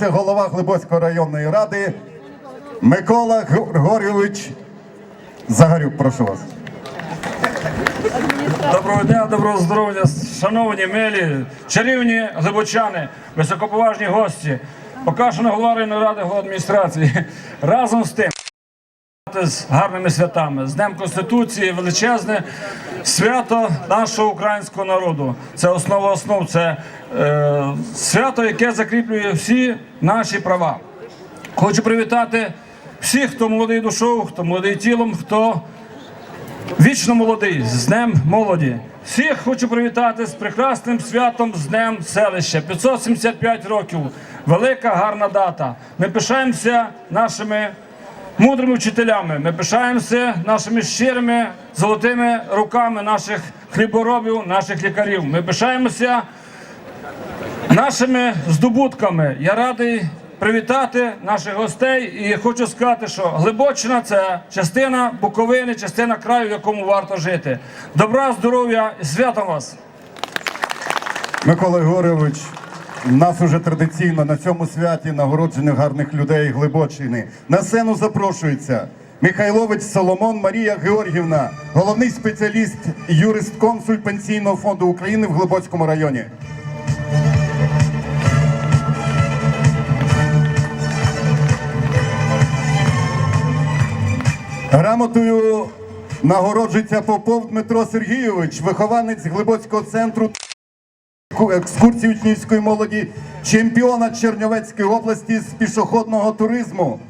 Це голова Глибоцької районної ради Микола Григорійович Загарюк. Прошу вас. Доброго дня, доброго здоров'я, шановні милі, чарівні глибочани, високоповажні гості, покашена голова районної ради голова адміністрації. Разом з тим, з гарними святами, з Днем Конституції, величезне свято нашого українського народу. Це основа основ, це свято, яке закріплює всі наші права. Хочу привітати всіх, хто молодий душою, хто молодий тілом, хто Вічно молодий, з Днем молоді. Всіх хочу привітати з прекрасним святом з Днем селища. 575 років. Велика гарна дата. Ми пишаємося нашими мудрими вчителями. Ми пишаємося нашими щирими золотими руками наших хліборобів, наших лікарів. Ми пишаємося нашими здобутками. Я радий привітати наших гостей і хочу сказати, що Глибочина це частина Буковини, частина краю, в якому варто жити. Добра, здоров'я і святом вас! Микола Григорійович, в нас уже традиційно на цьому святі нагороджених гарних людей Глибочини. На сцену запрошується Михайлович Соломон Марія Георгівна, головний спеціаліст, юрист-консуль Пенсійного фонду України в Глибоцькому районі. Грамотою нагороджується Попов Дмитро Сергійович, вихованець Глибоцького центру екскурсії учнівської молоді, чемпіона Чернівецької області з пішохідного туризму.